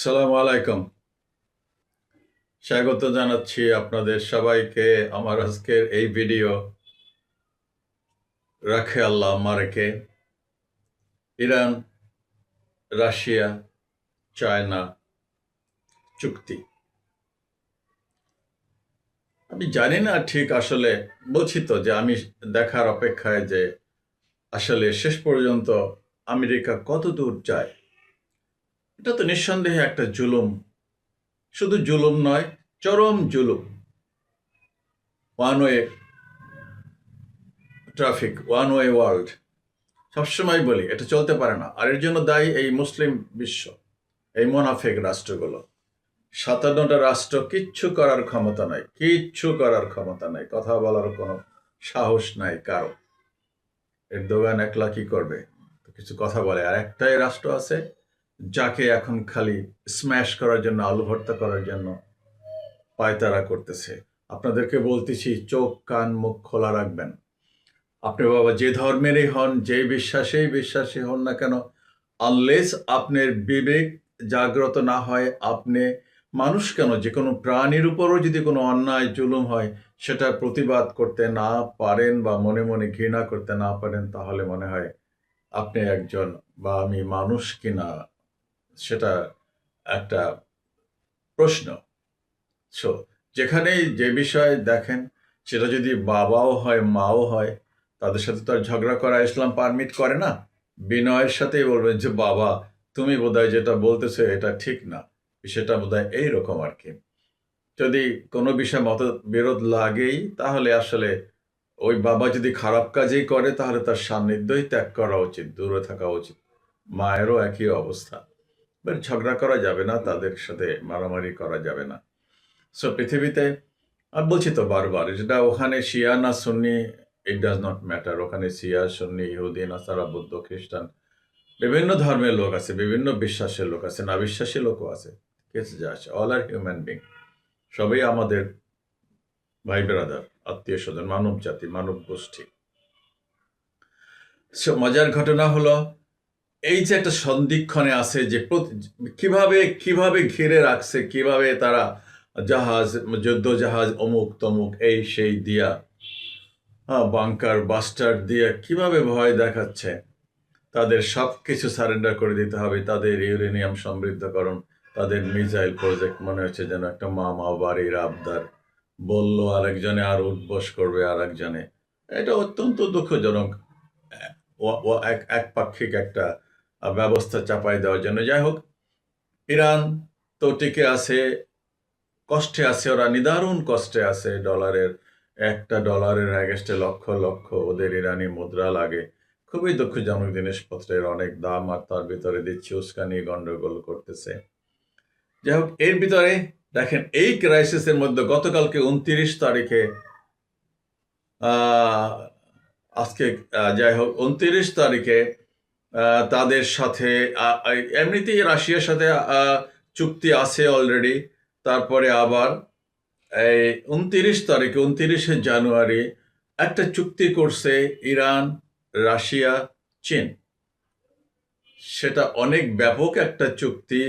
সালাম আলাইকুম। স্বাগত জানাচ্ছি আপনাদের সবাইকে আমার আজকের এই ভিডিও। রাখে আল্লাহ মারেকে ইরান, রাশিয়া, চায়না চুক্তি। আমি জানি না ঠিক আসলে, বলছি তো যে আমি দেখার অপেক্ষায় যে আসলে শেষ পর্যন্ত আমেরিকা কত দূর যায়। এটা তো নিঃসন্দেহে একটা জুলুম। শুধু জুলুম নয়, চরম জুলুম। One way traffic one way world. সবসময় বলি, এটা চলতে পারে না। আর এর জন্য দায়ী এই মুসলিম বিশ্ব, এই মোনাফেক রাষ্ট্রগুলো। সাতান্নটা রাষ্ট্র কিচ্ছু করার ক্ষমতা নাই, কিচ্ছু করার ক্ষমতা নাই। কথা বলার কোনো সাহস নাই কারও। এর দোকান একলা কি করবে? কিছু কথা বলে। আর একটাই রাষ্ট্র আছে যাকে এখন খালি স্ম্যাশ করার জন্য, আলু ভর্তা করার জন্য পায়তারা করতেছে। আপনাদেরকে বলতেছি, চোখ, কান, মুখ খোলা রাখবেন। আপনি বাবা, যে ধর্মেরই হন যে বিশ্বাসেই বিশ্বাসী হন না কেন আনলেস আপনার বিবেক জাগ্রত না হয়, আপনি মানুষ কেন? যে কোনো প্রাণীর উপরও যদি কোনো অন্যায়, জুলুম হয়, সেটার প্রতিবাদ করতে না পারেন বা মনে মনে ঘৃণা করতে না পারেন, তাহলে মনে হয় আপনি একজন বা আমি মানুষ কিনা। সেটা একটা প্রশ্ন। সো যেখানেই যে বিষয়ে দেখেন, সেটা যদি বাবাও হয়, মাও হয়, তাদের সাথে তো আর ঝগড়া করা ইসলাম পারমিট করে না। বিনয়ের সাথেই বলবেন যে, বাবা, তুমি বোধহয় যেটা বলতেছো এটা ঠিক না। সেটা বোধহয় এইরকম আর কি। যদি কোনো বিষয়ে মত বিরোধ লাগেই, তাহলে আসলে ওই বাবা যদি খারাপ কাজেই করে, তাহলে তার সান্নিধ্যই ত্যাগ করা উচিত, দূরে থাকা উচিত। মায়েরও একই অবস্থা। ঝগড়া করা যাবে না, তাদের সাথে মারামারি করা যাবে না। সো পৃথিবীতে, আর বলছি তো বারবার যেটা ওখানে শিয়া না সুন্নি ইট ডাজ নট ম্যাটার ওখানে শিয়া, সুন্নি, ইহুদি, নাসারা, বুদ্ধ, খ্রিস্টান, বিভিন্ন ধর্মের লোক আছে, বিভিন্ন বিশ্বাসের লোক আছে না বিশ্বাসী লোকও আছে। যা আছে অল আর হিউম্যান বিং সবই আমাদের ভাই ব্রাদার আত্মীয় স্বজন, মানব জাতি, মানব গোষ্ঠী। মজার ঘটনা হলো এই যে একটা সন্ধিক্ষণে আছে যে কীভাবে কীভাবে ঘিরে রাখছে, কীভাবে তারা জাহাজ যুদ্ধ জাহাজ অমুক তমুক, এই সেই দিয়া হ্যাঁ বাংকার বাস্টার দিয়ে কীভাবে ভয় দেখাচ্ছে? তাদের সব কিছু সারেন্ডার করে দিতে হবে, তাদের ইউরেনিয়াম সমৃদ্ধকরণ, তাদের মিসাইল প্রজেক্ট মনে হচ্ছে যেন একটা মামা বাড়ির আবদার। বলল আরেকজনে, আর উদ্বোস করবে আরেকজনে। এটা অত্যন্ত দুঃখজনক। এক, একপাক্ষিক একটা ব্যবস্থা চাপাই দেওয়ার জন্য। যাই হোক, ইরান তো টিকে আছে, কষ্টে আছে, ওরা নিদারুণ কষ্টে আছে ডলারের, একটা ডলারের অ্যাগেস্টে লক্ষ লক্ষ ওদের ইরানি মুদ্রা লাগে। খুবই দুঃখজনক জিনিসপত্রের অনেক দাম, আর তার ভিতরে দিচ্ছে উস্কানি গন্ডগোল করতেছে। যাই হোক, এর ভিতরে দেখেন, এই ক্রাইসিসের মধ্যে গতকালকে উনত্রিশ তারিখে আজকে যাই হোক, উনত্রিশ তারিখে তাদের সাথে এমনিতেই রাশিয়ার সাথে চুক্তি আছে অলরেডি তারপরে আবার এই উনত্রিশ তারিখে, উনত্রিশে জানুয়ারি একটা চুক্তি করছে ইরান, রাশিয়া, চীন। সেটা অনেক ব্যাপক একটা চুক্তি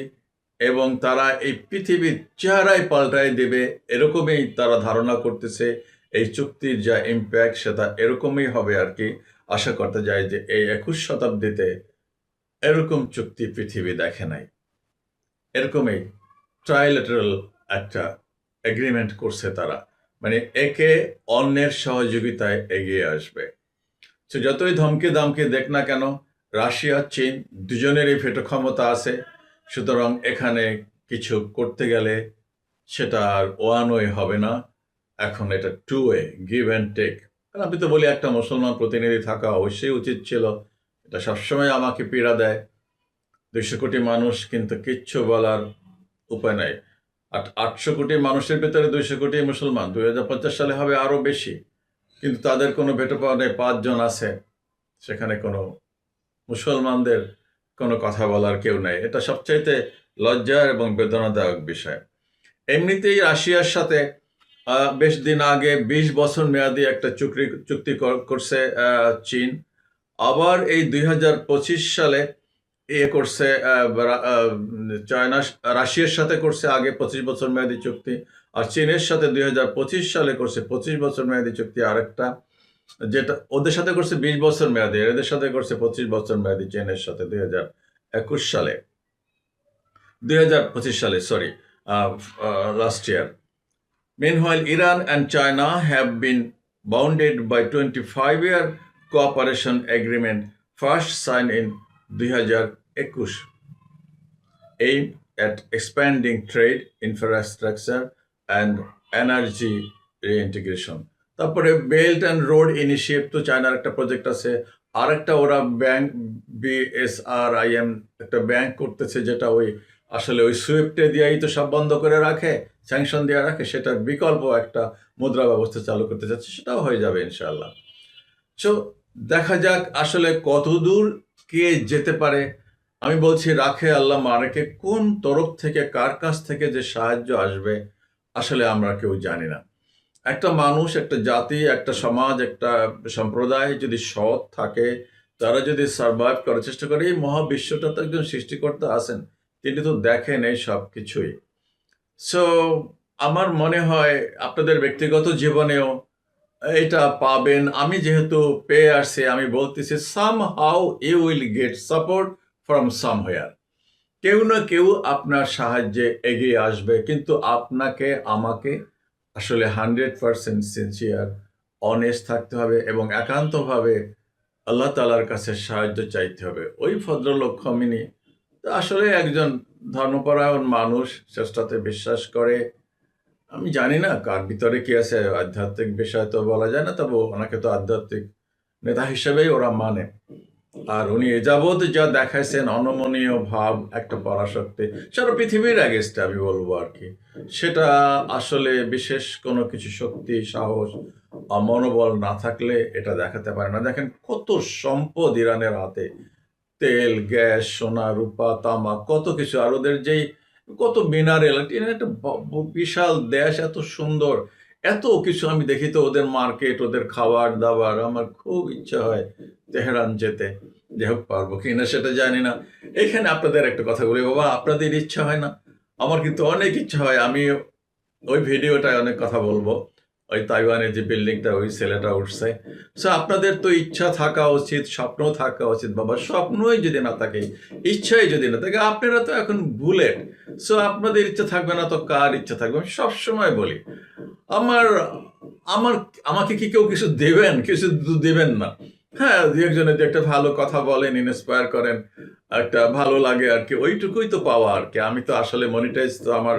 এবং তারা এই পৃথিবীর চেহারায় পাল্টায় দেবে, এরকমই তারা ধারণা করতেছে। এই চুক্তির যা ইম্প্যাক্ট সেটা এরকমই হবে আর কি। আশা করতে যায় যে এই একুশ শতাব্দীতে এরকম চুক্তি পৃথিবী দেখে নাই। এরকমই ট্রাইলেটারাল একটা এগ্রিমেন্ট করছে তারা। মানে একে অন্যের সহযোগিতায় এগিয়ে আসবে। তো যতই ধমকে দামকে দেখ না কেন, রাশিয়া, চীন দুজনেরই ভেটো ক্ষমতা আছে। সুতরাং এখানে কিছু করতে গেলে সেটা আর ওয়ান ওয়ে হবে না। এখন এটা two way give and take আমি তো বলি একটা মুসলমান প্রতিনিধি থাকা অবশ্যই উচিত ছিল। এটা সবসময় আমাকে পীড়া দেয়। দুইশো কোটি মানুষ কিন্তু কিচ্ছু বলার উপায় নাই। আট আটশো কোটি মানুষের ভেতরে দুইশো কোটি মুসলমান। দুই হাজার পঞ্চাশ সালে হবে আরও বেশি। কিন্তু তাদের কোনো ভেটো পাওয়া নেই। পাঁচজন আছে। সেখানে কোনো মুসলমানদের কোনো কথা বলার কেউ নেই। এটা সবচাইতে লজ্জা এবং বেদনাদায়ক বিষয়। এমনিতেই রাশিয়ার সাথে বেশ দিন আগে বিশ বছর মেয়াদি একটা চুক্তি চুক্তি কর- করছে চীন। আবার এই দুই হাজার পঁচিশ সালে এ করছে চায়না, রাশিয়ার সাথে করছে আগে পঁচিশ বছর মেয়াদী চুক্তি, আর চীনের সাথে দুই হাজার পঁচিশ সালে করছে পঁচিশ বছর মেয়াদী চুক্তি আরেকটা, যেটা ওদের সাথে করছে বিশ বছর মেয়াদী, এদের সাথে করছে পঁচিশ বছর মেয়াদী চীনের সাথে দুই হাজার একুশ সালে। দুই হাজার পঁচিশ সালে sorry last year Meanwhile, Iran and China have been bounded by 25 year cooperation agreement first signed in 2021 aimed at expanding trade, infrastructure, and energy reintegration. তারপরে বেল্ট অ্যান্ড রোড ইনিশিয়েটিভ তো চায়নার একটা প্রজেক্ট আছে আর একটা ওরা ব্যাংক বিএসআর আইএম একটা bank করতেছে যেটা ওই আসলে ওই সুইফটে দিয়েই তো সব বন্ধ করে রাখে স্যাংশন দিয়ে রাখে, সেটার বিকল্প একটা মুদ্রা ব্যবস্থা চালু করতে যাচ্ছে, সেটাও হয়ে যাবে ইনশাআল্লাহ। সো দেখা যাক আসলে কতদূর কে যেতে পারে। আমি বলছি, রাখে আল্লাহ মারেকে, কোন তরফ থেকে, কার কাছ থেকে যে সাহায্য আসবে, আসলে আমরা কেউ জানি না। একটা মানুষ, একটা জাতি, একটা সমাজ, একটা সম্প্রদায় যদি সৎ থাকে, তারা যদি সার্ভাইভ করার চেষ্টা করে, এই মহাবিশ্বটা তো একজন সৃষ্টিকর্তা আছেন, তিনি তো দেখেন এই সব কিছুই। সো আমার মনে হয় আপনাদের ব্যক্তিগত জীবনেও এটা পাবেন। আমি যেহেতু পেয়ে আসছি, আমি বলতেছি somehow you will get support from somewhere কেউ না কেউ আপনার সাহায্যে এগিয়ে আসবে, কিন্তু আপনাকে, আমাকে আসলে হান্ড্রেড পারসেন্ট সিনসিয়ার অনেস্ট থাকতে হবে এবং একান্তভাবে আল্লাহ তালার কাছে সাহায্য চাইতে হবে। ওই ভদ্রলোক খমিনী আসলে একজন ধর্মপরায়ণ মানুষ চেষ্টাতে বিশ্বাস করে। আমি জানি না কার ভিতরে কি আছে, আধ্যাত্মিক বিষয় তো বলা যায় না, তবে ওনাকে তো আধ্যাত্মিক নেতা হিসেবেই ওরা মানে। আর উনি এ যাবৎ যা দেখাইছেন অনমনীয় ভাব, একটা পরাশক্তি, সারা পৃথিবীর আগেস্টে আমি বলব আর কি। সেটা আসলে বিশেষ কোনো কিছু শক্তি, সাহস মনোবল না থাকলে এটা দেখাতে পারে না। দেখেন কত সম্পদ ইরানের হাতে। তেল, গ্যাস, সোনা, রূপা, তামা, কত কিছু। আর ওদের যেই কত মিনারেল একটা বিশাল দেশ, এত সুন্দর। এত কিছু আমি দেখি তো ওদের মার্কেট ওদের খাবার দাবার, আমার খুব ইচ্ছা হয় তেহরান যেতে। যে হোক, পারব কিনা সেটা জানি না। এখানে আপনাদের একটা কথা বলি, বাবা, আপনাদের ইচ্ছা হয় না? আমার কিন্তু অনেক ইচ্ছা হয়, আমি ওই ভিডিওটায় অনেক কথা বলব। ওই তাইওয়ানের যে বিল্ডিংটা, ওই ছেলেটা উঠছে। সো আপনাদের তো ইচ্ছা থাকা উচিত স্বপ্ন থাকা উচিত, বাবা, স্বপ্নই যদি না থাকে, ইচ্ছাই যদি না থাকে, আপনারা তো এখন বুলেট। সো আপনাদের ইচ্ছা থাকবে না তো কার ইচ্ছা থাকবে? আমি সবসময় বলি আমার আমার, আমাকে কি কেউ কিছু দেবেন? কিছু দেবেন না। হ্যাঁ দু একজনের যে একটা ভালো কথা বলেন ইন্সপায়ার করেন, একটা ভালো লাগে আর কি। ওইটুকুই তো পাওয়া আর কি। আমি তো আসলে মনিটাইজ তো আমার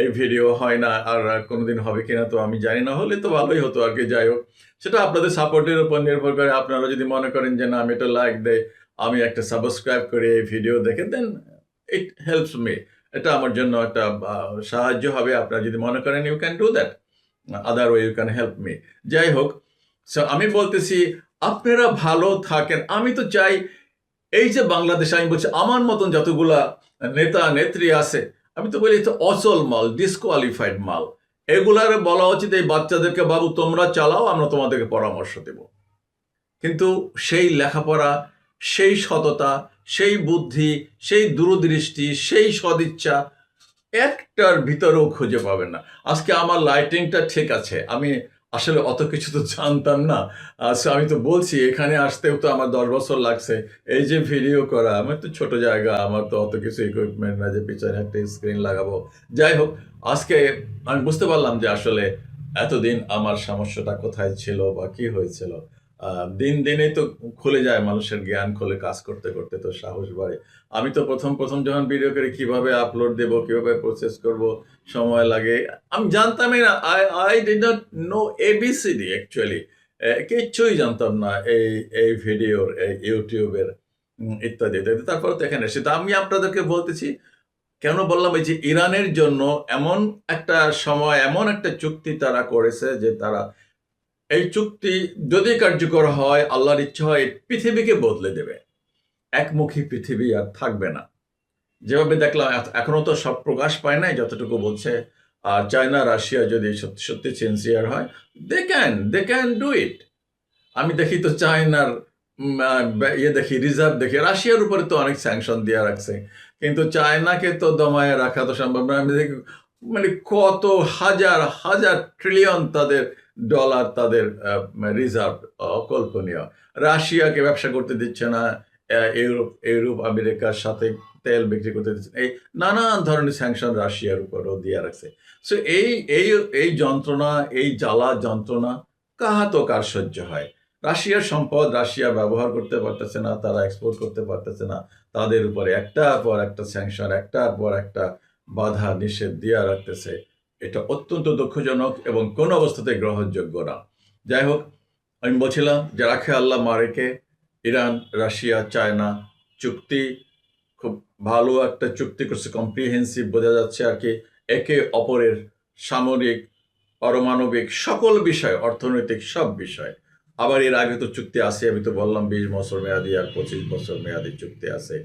এই ভিডিও হয় না, আর কোনোদিন হবে কিনা তো আমি জানি না। হলে তো ভালোই হতো আর কি, যাই হোক। সেটা আপনাদের সাপোর্টের উপর নির্ভর করে। আপনারা যদি মনে করেন যে না, আমি এটা লাইক দেয় আমি একটা সাবস্ক্রাইব করে এই ভিডিও দেখে দেন ইট হেল্পস মি এটা আমার জন্য একটা সাহায্য হবে। আপনারা যদি মনে করেন you can do that other way you can help me যাই হোক সো আমি বলতেছি, আপনারা ভালো থাকেন। আমি তো চাই, এই যে বাংলাদেশে আমি বলছি, আমার মতন যতগুলা নেতা, নেত্রী আছে, আমি তো বলি তো অচল মাল ডিসকোয়ালিফাইড মাল। এগুলার বলা উচিত, এই বাচ্চাদেরকে, বাবু, তোমরা চালাও, আমরা তোমাদেরকে পরামর্শ দেব। কিন্তু সেই লেখাপড়া, সেই সততা, সেই বুদ্ধি, সেই দূরদৃষ্টি, সেই সদিচ্ছা একটার ভিতরেও খুঁজে পাবেন না। আজকে আমার লাইটিংটা ঠিক আছে। আমি আসলে অত কিছু তো জানতাম না। আচ্ছা আমি তো বলছি, এখানে আসতেও তো আমার দশ বছর লাগছে। এই যে ভিডিও করা, আমার তো ছোট জায়গা, আমার তো অত কিছু ইকুইপমেন্ট না যে পিছনে একটা স্ক্রিন লাগাবো। যাই হোক, আজকে আমি বুঝতে পারলাম যে আসলে এতদিন আমার সমস্যাটা কোথায় ছিল বা কি হয়েছিল। দিন দিনে তো খুলে যায় মানুষের জ্ঞান, খুলে কাজ করতে করতে তো সাহস বাড়ে। আমি তো প্রথম প্রথম যখন ভিডিও করি কীভাবে আপলোড দেব, কীভাবে প্রসেস করব, সময় লাগে, আমি জানতামই না। I I did not know ABCD actually কিচ্ছুই জানতাম না এই এই ভিডিওর এই ইউটিউবের ইত্যাদি ইত্যাদি। তারপরে তো এখানে তো আমি আপনাদেরকে বলতেছি, কেন বললাম এই যে ইরানের জন্য এমন একটা সময়, এমন একটা চুক্তি তারা করেছে যে তারা এই চুক্তি যদি কার্যকর হয়, আল্লাহর ইচ্ছা হয়, পৃথিবীকে বদলে দেবে। একমুখী পৃথিবী আর থাকবে না। যেভাবে দেখলাম, এখ- এখনও তো সব প্রকাশ পায় নাই যতটুকু বলছে। আর চায়না, রাশিয়া যদি সত্যি সত্যি সিনসিয়ার হয় they can they can do it আমি দেখি তো চায়নার ইয়ে দেখি রিজার্ভ দেখি। রাশিয়ার উপরে তো অনেক স্যাংশন দিয়ে রাখছে। কিন্তু চায়নাকে তো দমায় রাখা তো সম্ভব না। আমি দেখি মানে কত হাজার হাজার ট্রিলিয়ন তাদের ডলার তাদের রিজার্ভ অকল্পনীয়। রাশিয়াকে ব্যবসা করতে দিচ্ছে না ইউরোপ ইউরোপ, আমেরিকার সাথে তেল বিক্রি করতে দিচ্ছে এই নানান ধরনের স্যাংশন রাশিয়ার উপরও দিয়ে রাখছে। সো এই এই এই যন্ত্রণা, এই জ্বালা যন্ত্রণা কাহা তো কার সহ্য হয়? রাশিয়ার সম্পদ রাশিয়া ব্যবহার করতে পারতেছে না, তারা এক্সপোর্ট করতে পারতেছে না। তাদের উপরে একটার পর একটা স্যাংশন একটার পর একটা বাধা নিষেধ দিয়া রাখতেছে। এটা অত্যন্ত দুঃখজনক এবং কোনো অবস্থাতে গ্রহণযোগ্য না। যাই হোক আমি বলছিলাম যে রাখে আল্লাহ মারেকে, ইরান, রাশিয়া, চায়না, চুক্তি, খুব ভালো একটা চুক্তি করছে কম্প্রিহেন্সিভ বোঝা যাচ্ছে আর কি। একে অপরের সামরিক, পারমাণবিক সকল বিষয়, অর্থনৈতিক সব বিষয়। আবার এর আগে তো চুক্তি আছে, আমি তো বললাম বিশ বছর মেয়াদি আর পঁচিশ বছর মেয়াদি চুক্তি আছে।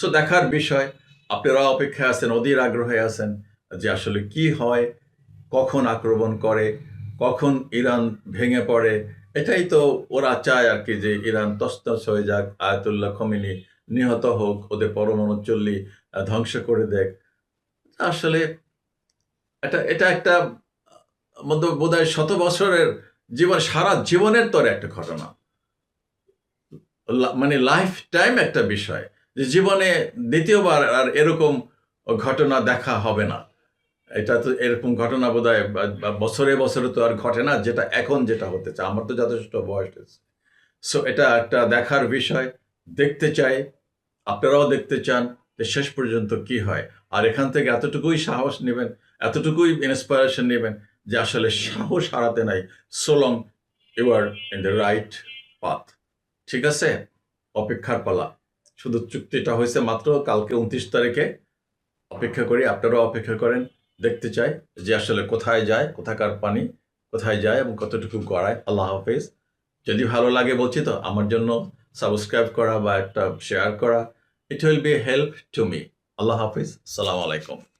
সো দেখার বিষয়, আপনারা অপেক্ষায় আছেন, অধীর আগ্রহে আছেন যে আসলে কি হয় কখন আক্রমণ করে, কখন ইরান ভেঙে পড়ে, এটাই তো ওরা চায় আর কি যে ইরান তস্তস হয়ে যাক, আয়াতুল্লাহ খমিনি নিহত হোক, ওদের পরমাণু চল্লি ধ্বংস করে দেখ আসলে এটা এটা একটা, মধ্যে বোধহয় শত বছরের জীবন, সারা জীবনের তরে একটা ঘটনা। মানে লাইফ টাইম একটা বিষয়, যে জীবনে দ্বিতীয়বার আর এরকম ঘটনা দেখা হবে না। এটা তো এরকম ঘটনা বোধ হয় বছরে বছরে তো আর ঘটে না, যেটা এখন যেটা হতে চায়। আমার তো যথেষ্ট বয়স হয়েছে। সো এটা একটা দেখার বিষয়। দেখতে চাই। আপনারাও দেখতে চান যে শেষ পর্যন্ত কি হয়। আর এখান থেকে এতটুকুই সাহস নেবেন, এতটুকুই ইন্সপিরেশন নেবেন যে আসলে সাহস হারাতে নাই so long you are in the right path ঠিক আছে? অপেক্ষার পালা। শুধু চুক্তিটা হয়েছে মাত্র, কালকে উনত্রিশ তারিখে অপেক্ষা করি, আপনারাও অপেক্ষা করেন। দেখতে চাই যে আসলে কোথায় যায়, কোথাকার পানি, কোথায় যায় এবং কতটুকু গড়ায়। আল্লাহ হাফেজ। যদি ভালো লাগে বলছি তো আমার জন্য সাবস্ক্রাইব করা বা একটা শেয়ার করা। It will be help to me আল্লাহ হাফিজ। সালাম আলাইকুম।